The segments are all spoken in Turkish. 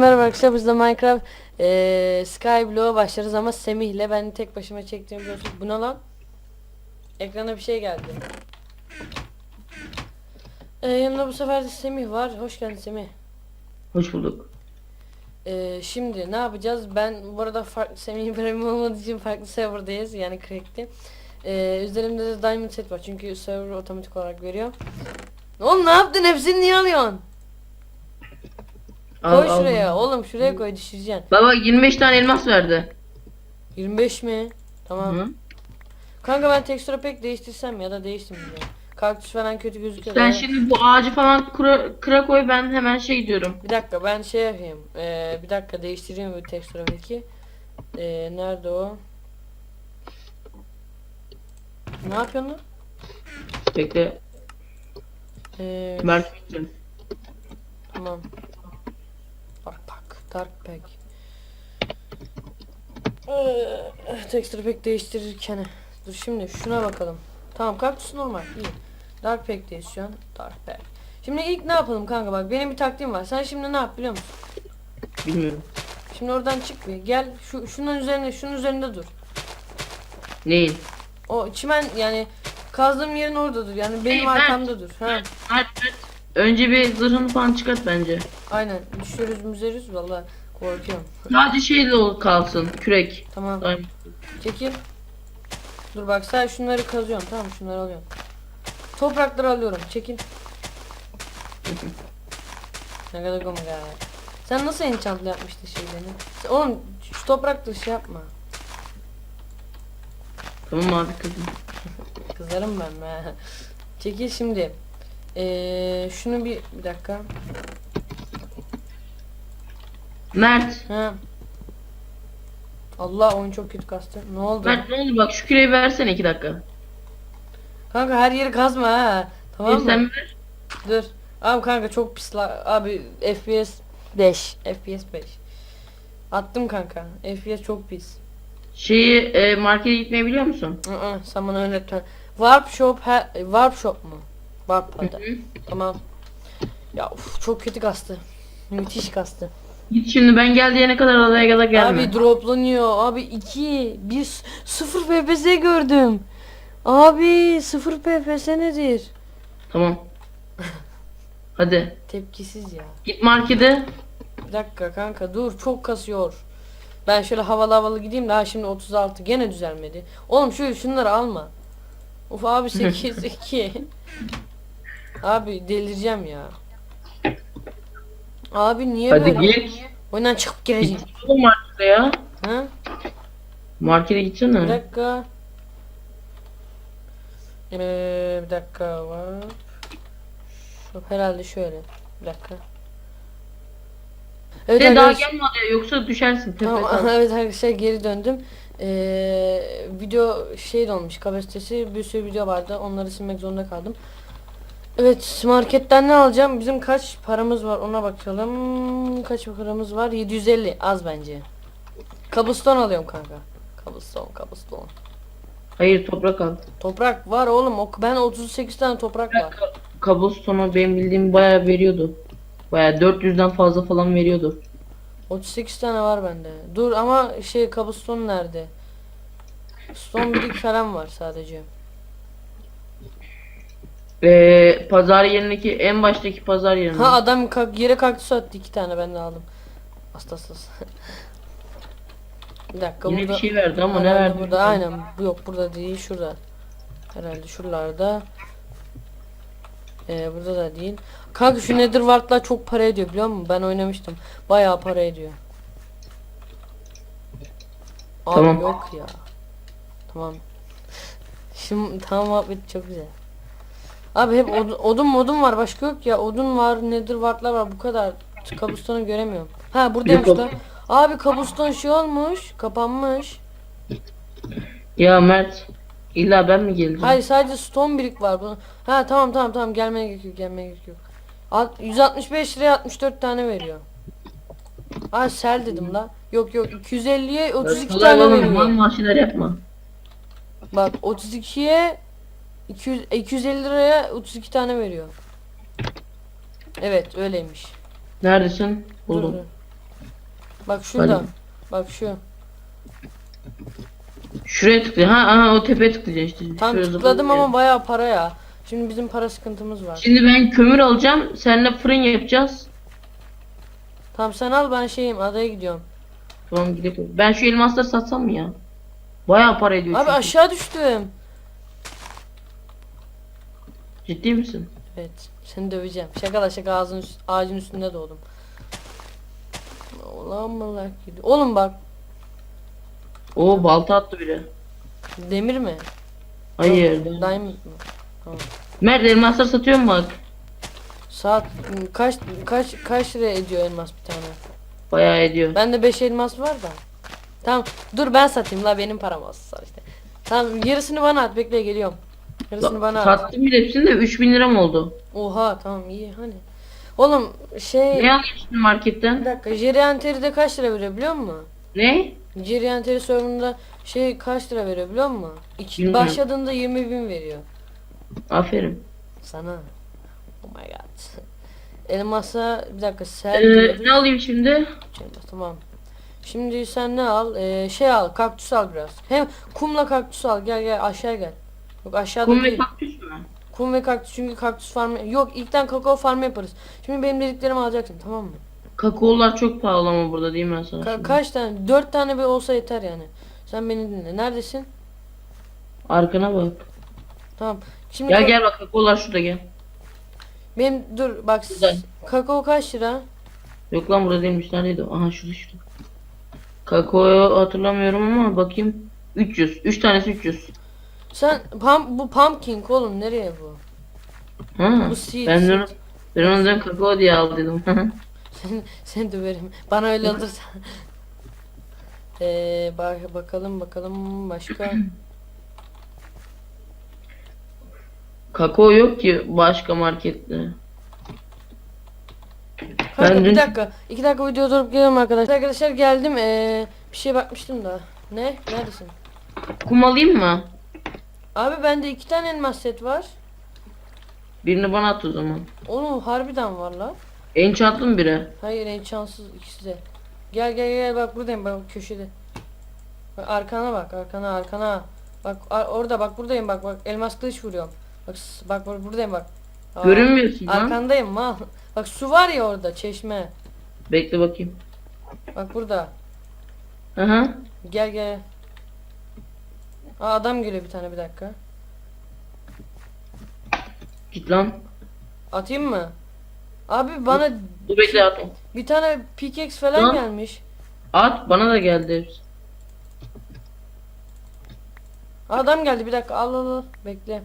Merhaba arkadaşlar biz de Minecraft eee Skyblock'a başlarız ama Semih'le ben tek başıma çektiğim biliyorsunuz. Bu ne lan? Ekrana bir şey geldi. Eee yanımda bu sefer de Semih var. Hoş geldin Semih. Hoş bulduk. Eee şimdi ne yapacağız? Ben bu arada farklı Semih'in premium olmadığı için farklı serverdayız yani crack'ti. Eee üzerimde de diamond set var çünkü server otomatik olarak veriyor. Oğlum ne yaptın? Hepsini niye alıyorsun? Al, Koy al. şuraya. Oğlum şuraya koy düşüreceksin. Baba 25 tane elmas verdi. 25 mi? Tamam. Hı. Kanka ben tekstüre pek değiştirsem ya da değiştirmeyeyim. Kaktüs falan kötü gözüküyor. Sen Ben- şimdi bu ağacı falan kıra, kıra koy ben hemen şey diyorum. Bir dakika ben şey yapayım. Ee, bir dakika değiştireyim bu tekstüre belki. Ee, nerede o? Ne yapıyorsun lan? Bekle. Ee, Mert. tamam. Dark pack. Ee, tekstüre pek değiştirirken. Dur şimdi şuna bakalım. Tamam kaktüs normal iyi. Dark pack'teyiz şu an. Dark pack. Şimdi ilk ne yapalım kanka bak benim bir taktiğim var. Sen şimdi ne yap biliyor musun? Bilmiyorum. Şimdi oradan çık bir gel şu şunun üzerinde şunun üzerinde dur. Neyin? O çimen yani kazdığım yerin orada dur. Yani benim arkamda dur. Ha Mert. Önce bir zırhını falan çıkart bence. aynen. Düşüyoruz müzeriz valla korkuyorum. Sadece şeyle ol kalsın. Kürek. Tamam. Aynen. Çekil. Dur bak sen şunları kazıyorum tamam mı? şunları alıyorum. Toprakları alıyorum. Çekil. ne kadar komik ha. Sen nasıl enchantlı yapmıştın şeylerini? Sen- Oğlum şu toprakları şey yapma. Tamam abi kızım. Kızarım ben be. Çekil şimdi. Ee, şunu bir bir dakika. Mert. Ha. Allah oyun çok kötü kastı. Ne oldu? Mert ne oldu bak şu küreği versene 2 dakika. Kanka her yeri kazma ha. Tamam mı? sen ver. Dur. Abi kanka çok pis la. Abi FPS 5. FPS 5. Attım kanka. FPS çok pis. Şeyi e, markete gitmeyi biliyor musun? Aa, sen bana öğretmen. Warp Shop ha, Warp Shop mu? Hı. Tamam. Ya uf, çok kötü kastı. Müthiş kastı. Git şimdi ben geldiğine kadar adaya kadar gelme. Abi droplanıyor. Abi 2 1 0 FPS gördüm. Abi 0 FPS nedir? Tamam. Hadi. Tepkisiz ya. Git markete. Bir dakika kanka dur çok kasıyor. Ben şöyle havalı havalı gideyim daha şimdi 36 gene düzelmedi. Oğlum şu şunları alma. Uf abi 8 2. Abi delireceğim ya. Abi niye Hadi böyle? git. Oyundan çıkıp gireceğim. Git oğlum markete ya. Ha? Markete Bir gitsene. dakika. Ee, bir dakika var. Şu herhalde şöyle. Bir dakika. Evet De daha arkadaşlar. gelme adaya yoksa düşersin. Tamam kal. evet arkadaşlar geri döndüm. Ee, video şey olmuş kapasitesi bir sürü video vardı onları silmek zorunda kaldım. Evet marketten ne alacağım bizim kaç paramız var ona bakalım kaç paramız var 750 az bence. Kabuston alıyorum kanka. Kabuston kabuston. Hayır toprak al. Toprak var oğlum o, ben 38 tane toprak var. Kabustonu benim bildiğim bayağı veriyordu. Bayağı 400'den fazla falan veriyordu. 38 tane var bende. Dur ama şey kabuston nerede? Stone brick falan var sadece. Ee, pazar yerindeki en baştaki pazar yerinde. Ha adam kalk, yere kaktüs attı iki tane ben de aldım. Hastasız. bir dakika Yine burada. bir şey verdi ama ne Herhalde verdi? Burada aynen. Bu yok burada değil şurada. Herhalde şuralarda. Ee, burada da değil. Kanka şu Nether Ward'lar çok para ediyor biliyor musun? Ben oynamıştım. Bayağı para ediyor. Abi Tamam. yok ya. Tamam. Şimdi tamam muhabbet çok güzel. Abi hep odun, odun modun var başka yok ya. Odun var, Nether Ward'lar var bu kadar. Kabuston'u göremiyorum. Ha buradaymış Yok, da. Abi kabuston şey olmuş, kapanmış. Ya Mert. illa ben mi geldim? Hayır sadece stone brick var bunun. Ha tamam tamam tamam gelmeye gerek yok gelmeye gerek yok. Alt- 165 liraya 64 tane veriyor. Ha sel dedim la. Yok yok 250'ye 32 Kolay tane oğlum, veriyor. mal şeyler yapma. Bak 32'ye 200 250 liraya 32 tane veriyor. Evet öyleymiş. Neredesin? Dur, Buldum. dur. Bak şurada. Hadi. Bak şu. Şuraya tıkla. Ha, aha, o tepeye tıklayacaksın işte. Tam Şuraya tıkladım ama bayağı para ya. Şimdi bizim para sıkıntımız var. Şimdi ben kömür alacağım. Seninle fırın yapacağız. Tamam sen al ben şeyim adaya gidiyorum. Tamam gidelim. Ben şu elmasları satsam mı ya? Bayağı para ediyor Abi çünkü. aşağı düştüm. Ciddi misin? Evet seni döveceğim. Şaka şaka ağzın üst- ağacın üstünde doğdum. Ulan malak gibi. Oğlum bak Oo balta attı biri. demir mi? Hayır. Diamond mı? Mert elmasları satıyor mu bak? Saat kaç kaç kaç lira ediyor elmas bir tane? Bayağı ediyor. Bende 5 elmas var da. Tamam dur ben satayım la benim param olsun işte. Tamam yarısını bana at bekle geliyorum. Yarısını bana at. Sattım bile hepsini de 3000 lira mı oldu? Oha tamam iyi hani. Oğlum şey Ne şimdi bir marketten? dakika Jerianteri'de kaç lira veriyor biliyor musun? Ne? Jerianteri serverında şey kaç lira veriyor biliyor musun? İki, Bilmiyorum. başladığında 20 bin veriyor. Aferin. Sana. Oh my god. Elmasa bir dakika sen Ee, ne alayım şimdi? Tamam. Şimdi sen ne al? Ee, şey al, kaktüs al biraz. Hem kumla kaktüs al. Gel gel aşağı gel. Yok aşağıda Kum ve değil. kaktüs mü? Kum ve kaktüs çünkü kaktüs farmı. Yok ilkten kakao farmı yaparız. Şimdi benim dediklerimi alacaksın tamam mı? Kakaolar çok pahalı ama burada değil mi ben sana? Ka- kaç tane? Dört tane bir olsa yeter yani. Sen beni dinle. Neredesin? Arkana bak. Tamam. Şimdi Gel ka- gel bak kakaolar şurada gel. benim dur bak s- kakao kaç lira? Yok lan burada değilmiş. Neredeydi o? Aha şurada şurada. Kakaoyu hatırlamıyorum ama bakayım. 300. 3 tanesi 300. Sen pam bu pumpkin oğlum nereye bu? Ha. Bu seed, Ben onu, ben dedim kakao diye aldıydım. Sen, sen döverim. Bana öyle alırsan. Eee bak bakalım bakalım başka. kakao yok ki başka markette. Kanka Ben bir dün- dakika. iki dakika video durup geliyorum arkadaşlar. Arkadaşlar geldim. Eee bir şey bakmıştım da. Ne? Neredesin? Kum alayım mı? Abi bende iki tane elmas set var. Birini bana at o zaman. Onu harbiden var la. Enchantlı mı biri? Hayır en şanssız ikisi de. Gel gel gel bak buradayım bak köşede. Bak arkana bak arkana arkana. Bak orada bak buradayım bak bak elmas kılıç vuruyorum. Bak bak buradayım bak. Aa, Görünmüyorsun lan. Arkandayım mal. Bak su var ya orada çeşme. Bekle bakayım. Bak burada. Aha. Gel gel. Aa adam geliyor bir tane bir dakika. Git lan. Atayım mı? Abi bana Dur bekle at. bir tane pickaxe falan Lan. gelmiş. At bana da geldi hepsi. Adam geldi bir dakika al al al. Bekle.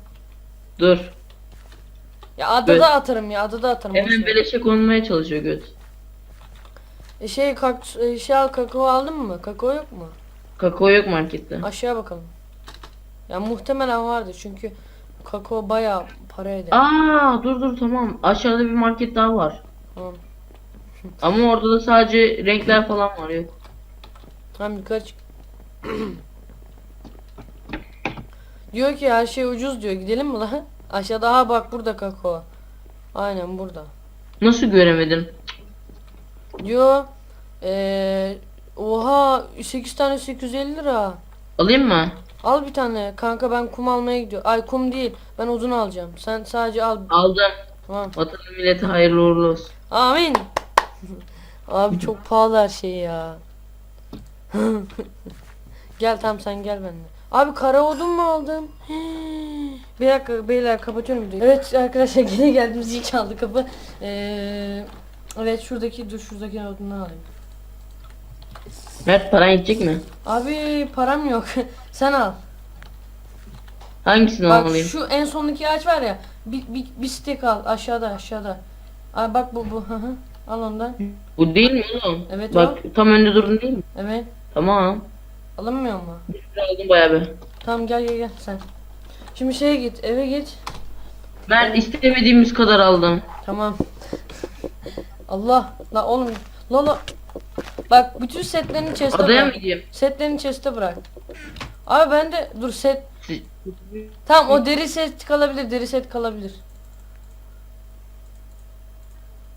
Dur. Ya adada Evet. atarım ya adada atarım. boş Hemen ver. beleşe konulmaya çalışıyor göt. E şey kaktüs e, şey al kakao aldın mı? Kakao yok mu? Kakao yok markette. Aşağı bakalım. Ya muhtemelen vardır çünkü kakao bayağı para eder. Aa dur dur tamam. Aşağıda bir market daha var. Tamam. Ama orada da sadece renkler falan var yok. Tamam yukarı çık. diyor ki her şey ucuz diyor. Gidelim mi lan? Aşağıda ha bak burada kakao. Aynen burada. Nasıl göremedim? Diyor eee oha 8 tane 850 lira. Alayım mı? Al bir tane kanka ben kum almaya gidiyorum. Ay kum değil. Ben odun alacağım. Sen sadece al. Aldım. Tamam. Vatanı millete hayırlı uğurlu olsun. Amin. Abi çok pahalı her şey ya. gel tam sen gel benimle. Abi kara odun mu aldım? Bir dakika beyler kapatıyorum videoyu. Evet arkadaşlar gene geldim zil çaldı kapı. Ee, evet şuradaki dur şuradaki odundan alayım. Mert paran gidecek mi? Abi param yok. sen al. Hangisini Bak almalıyım? şu en sondaki ağaç var ya. Bir, bir, bir stek al aşağıda aşağıda. Abi bak bu bu. al ondan. Bu değil mi oğlum? Evet Bak tam önde durdun değil mi? Evet. Tamam. Alınmıyor mu? Bir aldım bayağı bir. Tamam gel gel gel sen. Şimdi şeye git eve git. Mert istemediğimiz kadar aldım. Tamam. Allah la oğlum la la. Bak bütün setlerini chest'e Adaya mı bırak. gideyim? Setlerini chest'e bırak. Abi ben de dur set. Tamam o deri set kalabilir deri set kalabilir.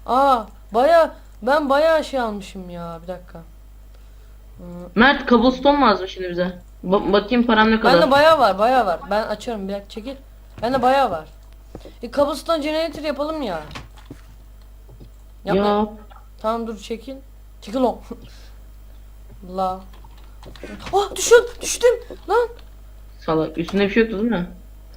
Aa baya ben bayağı şey almışım ya bir dakika. Mert cobblestone lazım şimdi bize. Ba- bakayım param ne kadar. Bende bayağı var bayağı var. Ben açıyorum bir dakika çekil. Bende bayağı var. E cobblestone generator yapalım ya. Yapma. Yap. Tamam dur çekil. Çekil o. La. Ah düşün düştüm lan. Salak. Üstünde bir şey yoktu değil mi?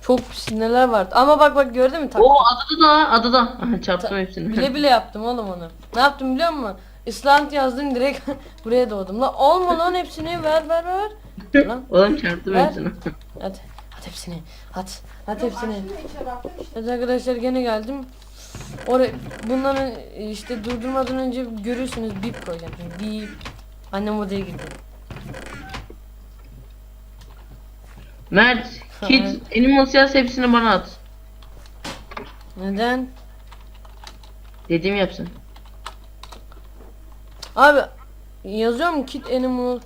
Çok pis neler vardı. Ama bak bak gördün mü? Tak- Oo adada da adada. Aha, çarptım hepsini. Bile bile yaptım oğlum onu. Ne yaptım biliyor musun? İsland yazdım direkt buraya doğdum. La olma lan hepsini ver ver ver. Lan Oğlum çarptım Ver. hepsini. at at hepsini. At at hepsini. Evet arkadaşlar gene geldim. Oraya bunları işte durdurmadan önce görürsünüz bip koyacağım. Şimdi bip. Annem odaya girdi. Mert, Kit, Animal Cells hepsini bana at. Neden? Dediğimi yapsın. Abi yazıyorum kit animal.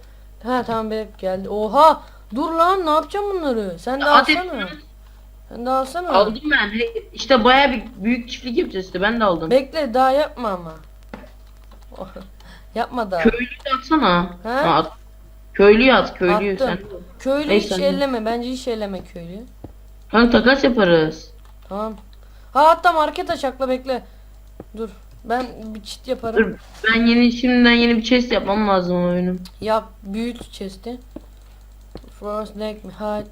Ha tamam be geldi. Oha! Dur lan ne yapacağım bunları? Sen de At alsana. hepsini. Sen de alsana. Aldım ben. He- İşte baya bir büyük çiftlik yapacağız işte. Ben de aldım. Bekle daha yapma ama. Yapma daha. Köylüyü de atsana. Ha, at. Köylüyü at. Köylüyü Attım. sen. Köylü Neyse, hiç anne. elleme. Bence hiç elleme köylü. Kanka takas yaparız. Tamam. Ha hatta market açakla bekle. Dur. Ben bir çit yaparım. Dur ben yeni şimdiden yeni bir chest yapmam lazım o oyunun. Yap büyüt chest'i. Frost leg mi? Ha.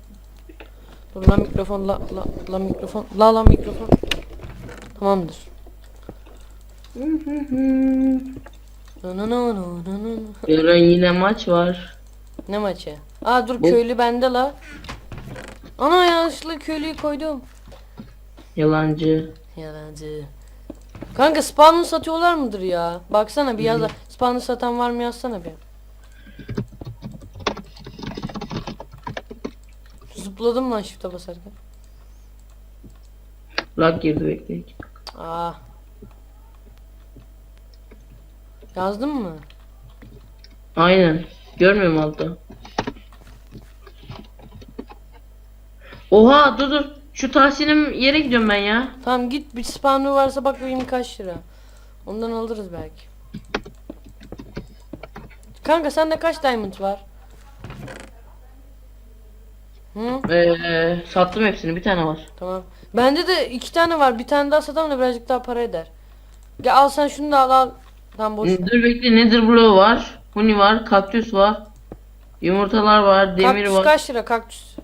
Dur lan mikrofon la la la mikrofon. La la mikrofon. Tamamdır. No, no, no, no, no, no. Yarın yine maç var. Ne maçı? Aa dur Bu- köylü bende la. Ana yanlışlıkla köylüyü koydum. Yalancı. Yalancı. Kanka spawn'ı satıyorlar mıdır ya? Baksana bir yaz. Spawn'ı satan var mı yazsana bir. Zıpladım lan shift'e basarken. Lag girdi bekle. Aa. Yazdın mı? Aynen. Görmüyor musun altta? Oha dur dur. Şu Tahsin'im yere gidiyorum ben ya. Tamam git bir spawn'ı varsa bak bakayım kaç lira. Ondan alırız belki. Kanka sende kaç diamond var? Hı? Ee, sattım hepsini. Bir tane var. Tamam. Bende de iki tane var. Bir tane daha satalım da birazcık daha para eder. Gel al sen şunu da al al. Tamam boş. ver. Dur bekle. Nether bloğu var. Huni var. Kaktüs var. Yumurtalar var. Demir kaktüs var. kaç lira kaktüs?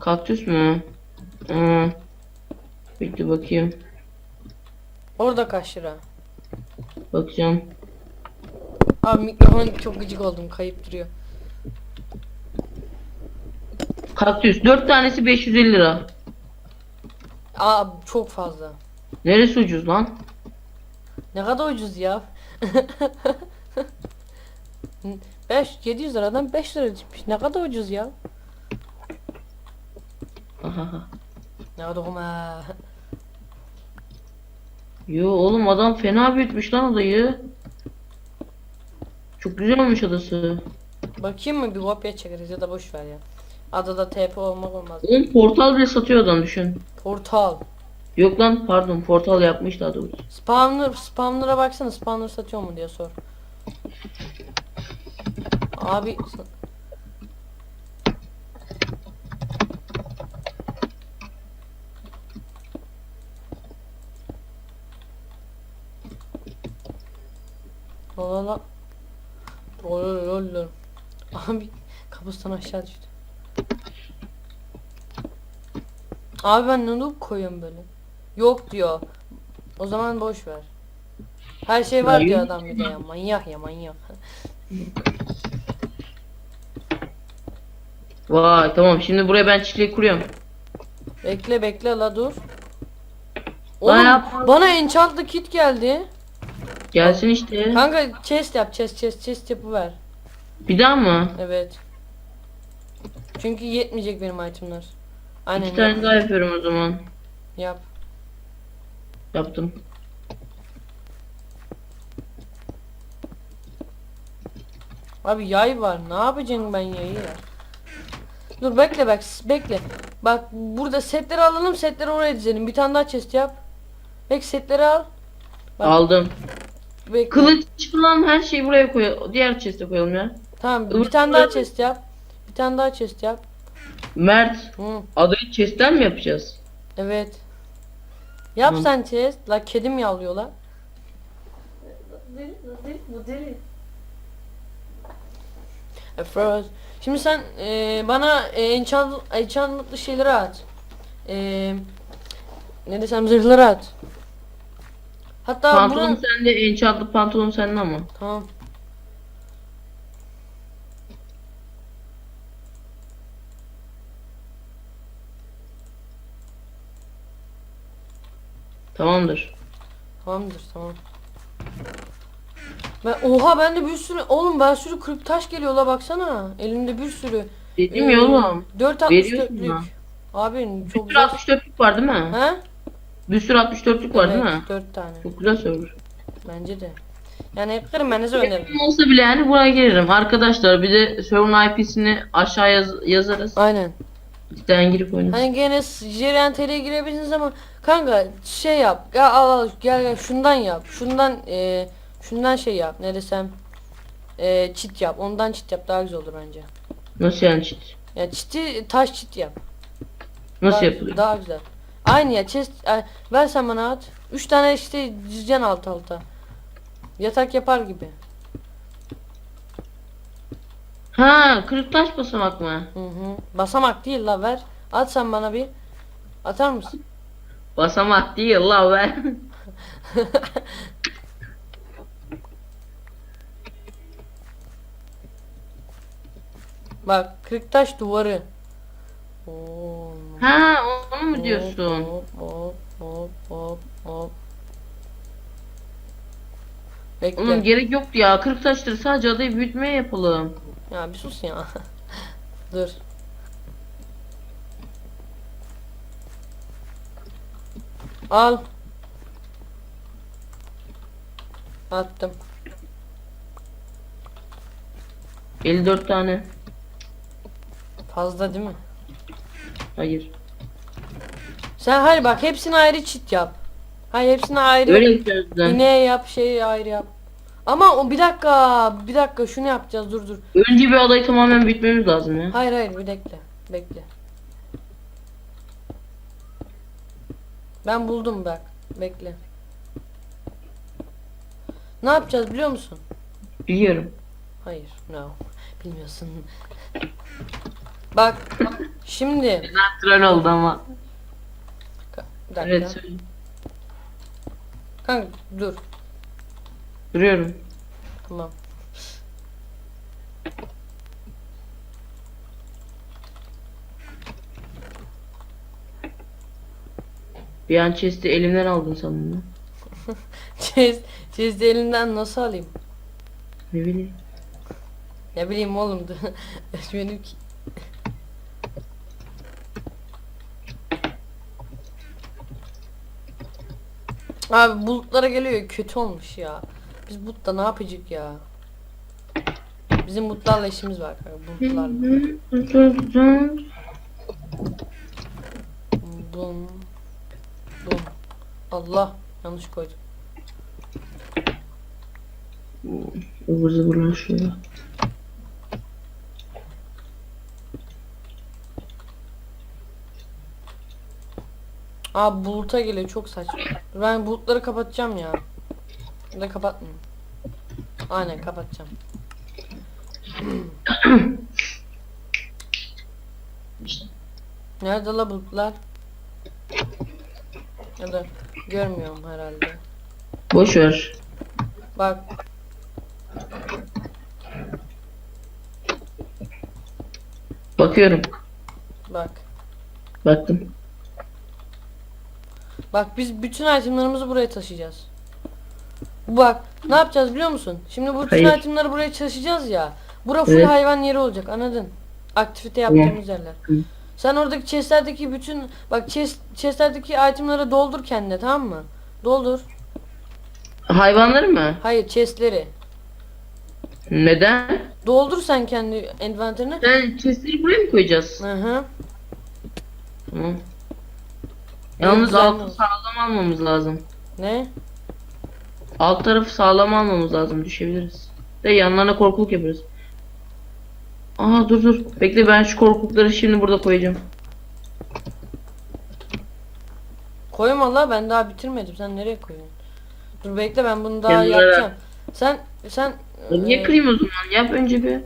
Kaktüs mü? Hmm. Bekle bakayım. Orada kaç lira? Bakacağım. Abi mikrofon çok gıcık oldum. Kayıp duruyor. Kaktüs. 4 tanesi 550 lira. Aa çok fazla. Neresi ucuz lan? Ne kadar ucuz ya. 5 700 liradan 5 lira çıkmış. Ne kadar ucuz ya. Ne kadar kuma. Yo oğlum adam fena büyütmüş lan odayı. Çok güzel olmuş adası. Bakayım mı bir kopya çekeriz ya da boş ver ya. Adada TP olmak olmaz. Oğlum portal bile satıyor adam düşün. Portal. Yok lan pardon portal yapmış daha doğrusu. Spawner, spawner'a baksana spawner satıyor mu diye sor. Abi La la la. Lol lol lol. Abi kapısından aşağı düştü. Abi ben noob koyuyorum böyle? Yok diyor. O zaman boş ver. Her şey var diyor adam bir de ya. Manyak ya manyak. Vay tamam şimdi buraya ben çiftliği kuruyorum. Bekle bekle la dur. Oğlum yapma. bana enchantlı kit geldi. Gelsin işte. Kanka chest yap chest chest chest yapıver. Bir daha mı? Evet. Çünkü yetmeyecek benim itemler. Aynen İki tane yap. daha yapıyorum o zaman. yap. Yaptım. Abi yay var. Ne yapacağım ben yayı ya? Dur bekle bak bekle. Bak burada setleri alalım setleri oraya dizelim. Bir tane daha chest yap. Bek setleri al. Bak. Aldım. Bekle. Kılıç falan her şeyi buraya koy. Diğer chest'e koyalım ya. Tamam bir tane daha chest yap. Bir tane daha chest yap. Mert Hı, adayı chest'ten mi yapacağız? evet. Yap Hı. sen chest. La kedim yavlıyor la. Bu deli. Froze. Şimdi sen e, bana e, enchant, enchantment'lı şeyleri at. E, ne desem zırhları at. Hatta Pantolon bunu... sende, enchantlı pantolon sende ama. Tamam. Tamamdır. Tamamdır tamam. Ben, oha bende bir sürü oğlum ben sürü kırık taş geliyor la baksana. Elimde bir sürü. Dedim ya oğlum. 464'lük. Veriyorsun ha. Abi Bir çok sürü güzel. 64'lük var değil mi? He? Bir sürü 64'lük var değil mi? Evet 4 tane. Çok güzel server. Bence de. Yani kırmanızı öneririm. Olsa bile yani buraya gelirim. Arkadaşlar bir de server'ın IP'sini aşağı yaz- yazarız. Aynen. İsteyen girip oynasın. Hani gene Jerian TL'ye girebilirsiniz ama kanka şey yap. Gel al al gel gel şundan yap. Şundan e, şundan şey yap. Ne desem e, çit yap. Ondan çit yap daha güzel olur bence. Nasıl yani cheat? Ya çiti taş çit yap. Nasıl daha, yapılıyor? Daha güzel. Aynı ya chest e, ver sen bana at. Üç tane işte dizeceksin alt alta. Yatak yapar gibi. Ha, kırık taş basamak mı? Hı hı. Basamak değil la ver. At sen bana bir. Atar mısın? Basamak değil la be. Bak kırık taş duvarı. Oo. ha, onu mu diyorsun? Hop hop hop hop hop. Bekle. Onun gerek yoktu ya. Kırık taşları sadece adayı büyütmeye yapalım. Ya bir sus ya. Dur. Al. Attım. 54 tane. Fazla değil mi? Hayır. Sen hayır bak hepsini ayrı çit yap. Hayır hepsini ayrı. Öyle yapacağız yap şeyi ayrı yap. Ama o bir dakika bir dakika şunu yapacağız dur dur. Önce bir adayı tamamen büyütmemiz lazım ya. Hayır hayır bir bekle. Bekle. Ben buldum bak. Bekle. Ne yapacağız biliyor musun? Biliyorum. Hayır. No. Bilmiyorsun. Bak. Şimdi. Natural oldu ama. Bir dakika. Evet söyle. Kanka dur. Duruyorum. Tamam. Bir an chest'i elimden aldın sandım. Çiz, çizdi elinden nasıl alayım? Ne bileyim. Ne bileyim oğlum. Benim ki. Abi bulutlara geliyor kötü olmuş ya. Biz bulutta ne yapacak ya? Bizim bulutlarla işimiz var kanka bulutlarla. Bum. Allah yanlış koydum. Ivır zıvırlar şöyle. Abi buluta geliyor çok saçma. Ben bulutları kapatacağım ya. Ya da kapatmayayım. Aynen kapatacağım. Nerede la bulutlar? Ya da görmüyorum herhalde. Boş ver. Bak Bakıyorum. bak. Baktım. Bak biz bütün itemlerimizi buraya taşıyacağız. Bak ne yapacağız biliyor musun? Şimdi bu bütün Hayır. itemleri buraya taşıyacağız ya. Bura full Evet. hayvan yeri olacak anladın? Aktivite yaptığımız yerler. Hı. Sen oradaki chestlerdeki bütün bak chest, chestlerdeki itemleri doldur kendine tamam mı? Doldur. Hayvanları mı? Hayır chestleri. Neden? Doldur sen kendi envanterine. Sen chestleri buraya mı koyacağız? Hı hı. Tamam. Yalnız güzel altı sağlam almamız lazım. Ne? Alt tarafı sağlam almamız lazım. Düşebiliriz. De yanlarına korkuluk yaparız. Aa dur dur. Bekle ben şu korkulukları şimdi burada koyacağım. Koyma la ben daha bitirmedim. Sen nereye koyuyorsun? Dur bekle ben bunu daha Kenara. yapacağım. Sen sen Ya Niye e, kırayım o zaman? Yap önce bir.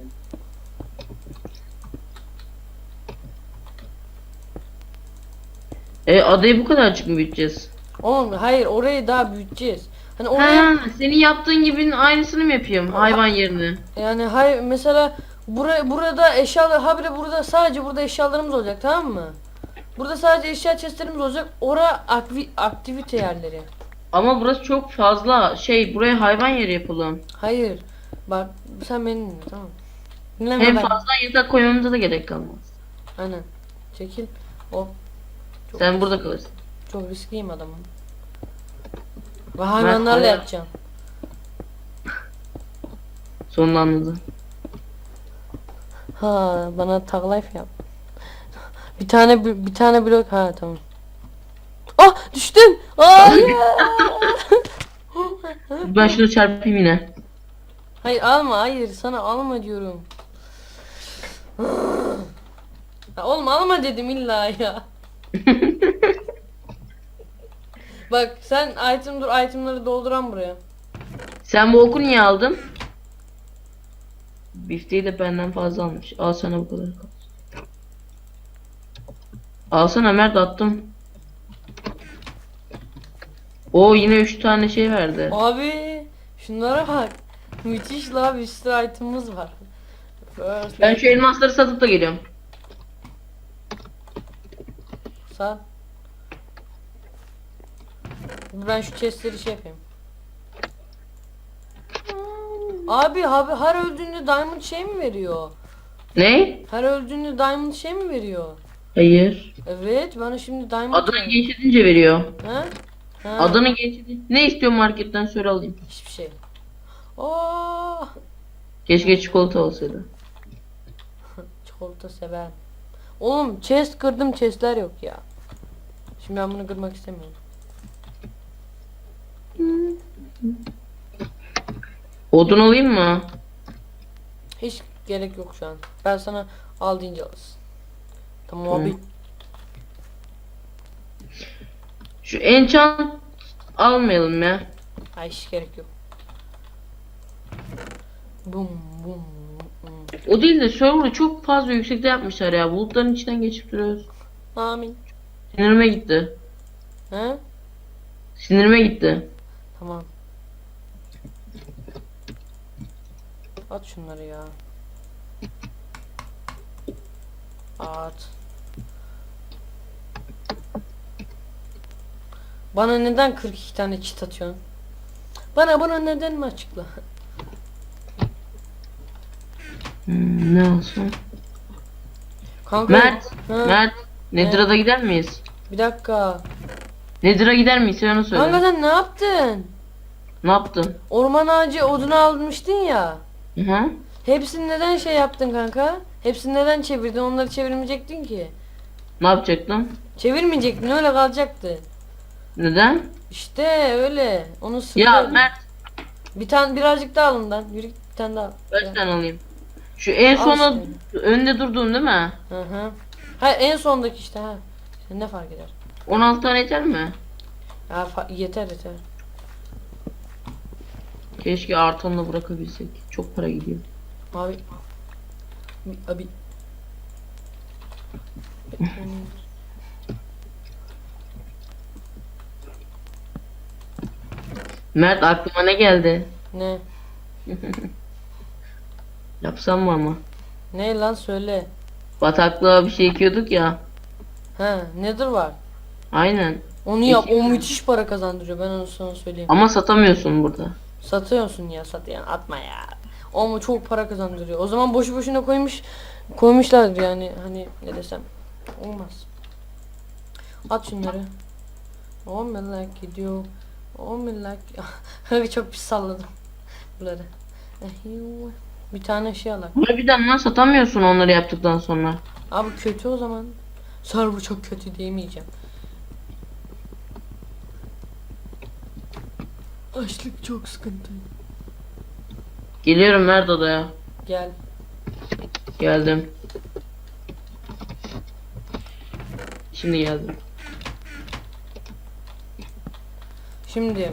E adayı bu kadarcık mı büyüteceğiz? Oğlum hayır orayı daha büyüteceğiz. Hani oraya Ha, senin yaptığın gibi aynısını mı yapayım hayvan yerine? yani hayır mesela buraya burada eşyalar habire burada sadece burada eşyalarımız olacak tamam mı? Burada sadece eşya chestlerimiz olacak. Ora akvi, aktivite yerleri. Ama burası çok fazla. Şey buraya hayvan yeri yapalım. Hayır. Bak sen beni dinle tamam. Dinleme Hem ben. fazla yatak koymamıza da gerek kalmaz. Aynen. Çekil. Hop. Çok, Sen burada kalırsın. çok riskliyim adamım. Ve hayvanlarla yapacağım. Sonunu anladım. Ha bana tag life yap. Bir tane bir, tane blok ha tamam. Ah düştüm. Hayır. Ben şunu çarpayım yine. hayır alma hayır sana alma diyorum. Ya oğlum alma dedim illa ya. Bak sen item dur itemları dolduran buraya. Sen bu oku niye aldın? Bifteyi de benden fazla almış. Al sana bu kadar kalsın. Alsana Mert attım. O yine 3 tane şey verdi. Abi şunlara bak. Müthiş la bir sürü itemimiz var. First Ben şu elmasları satıp da geliyorum. Sağ. Ben şu chestleri şey yapayım. Abi abi her öldüğünde diamond şey mi veriyor? Ne? Her öldüğünde diamond şey mi veriyor? Hayır. Evet bana şimdi diamond Adını genişletince veriyor. Ha? Ha? Adını genişletince. Ne istiyorsun marketten söyle alayım. Hiçbir şey. Oo, Keşke çikolata olsaydı. çikolata sever. Oğlum chest kırdım chestler yok ya. Şimdi ben bunu kırmak istemiyorum. Odun alayım mı? Hiç gerek yok şu an. Ben sana al deyince alırsın. Tamam Tamam. abi. Şu enchant almayalım ya. Ay hiç gerek yok. Bum bum. bum. O değil de server'ı çok fazla yüksekte yapmışlar ya. Bulutların içinden geçip duruyoruz. Amin. Sinirime gitti. He? Sinirime gitti. Tamam. At şunları ya. At. Bana neden 42 tane çit atıyorsun? Bana bana neden mi açıkla? Hmm, ne olsun? Kanka. Mert, Ha, Mert, Nedira'da gider miyiz? Bir dakika. Nedir'a gider miyiz? Sen onu söyle. Kanka sen ne yaptın? Ne yaptın? Orman ağacı odunu almıştın ya. Hı Hepsini neden şey yaptın kanka? Hepsini neden çevirdin? Onları çevirmeyecektin ki. Ne yapacaktın? Çevirmeyecektin öyle kalacaktı. Neden? İşte öyle. Onu Ya. Mert, Bir tane birazcık daha alın lan. Yürü git bir tane daha. kaç tane alayım? Şu en Al sona önde durduğum değil mi? Hı hı. Hayır en sondaki işte ha. Ne fark eder? 16 tane yeter mi? Ya fa- yeter yeter. Keşke artanla bırakabilsek. Çok para gidiyor. Abi. Abi. Mert aklıma ne geldi? ne? Yapsam mı ama? Ne lan söyle. Bataklığa bir şey ekiyorduk ya. Ha nedir var? Aynen. Onu yap. O müthiş para kazandırıyor. Ben onu sana söyleyeyim. Ama satamıyorsun burada. Satıyorsun ya satayan atma ya. Ama çok para kazandırıyor. O zaman boşu boşuna koymuş koymuşlardır yani hani ne desem. Olmaz. At şunları. 10 millik gidiyor. 10 millik. çok pis salladım. Bunları. Bir tane şey alak. Harbiden lan satamıyorsun onları yaptıktan sonra. Abi kötü o zaman. Server çok kötü diyemeyeceğim. Açlık çok sıkıntı. Geliyorum Mert odaya. Gel. Geldim. Şimdi geldim. Şimdi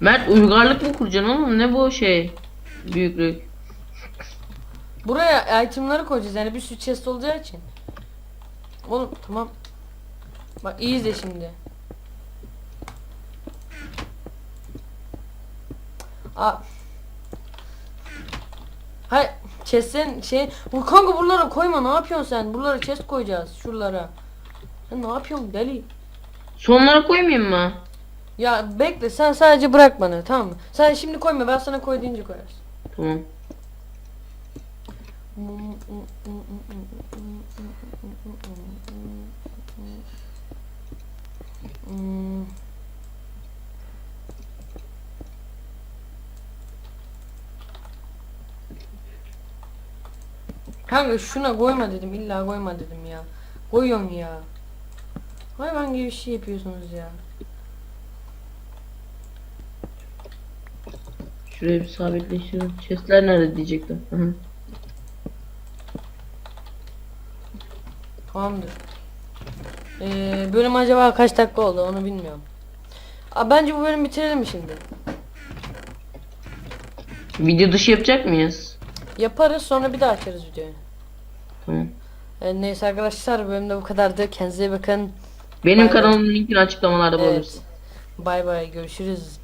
Mert uygarlık mı kuracaksın oğlum? Ne bu şey? Büyüklük. buraya itemları koyacağız yani bir sürü chest olacağı için. Oğlum tamam. Bak iyi izle şimdi. Aa. Hay chest'in şey bu kanka buralara koyma ne yapıyorsun sen? Buralara chest koyacağız şuralara. Sen ne yapıyorsun deli? Sonlara koymayayım mı? Ya bekle sen sadece bırak bana tamam mı? Sen şimdi koyma ben sana koy deyince koyarsın. Tamam. Hmm. Kanka şuna koyma dedim illa koyma dedim ya. Koyuyorsun ya. Hayvan gibi bir şey yapıyorsunuz ya. Şuraya bir sabitleştirelim. Chestler nerede diyecektim. Hı hı. Tamamdır. Ee, bölüm acaba kaç dakika oldu onu bilmiyorum. Aa, bence bu bölüm bitirelim şimdi. Video dışı yapacak mıyız? Yaparız sonra bir daha açarız videoyu. Ee, neyse arkadaşlar bölümde bu kadardı. Kendinize iyi bakın. Benim Bay bay. kanalımın linkini açıklamalarda Evet. bulabilirsin. Bay bay görüşürüz.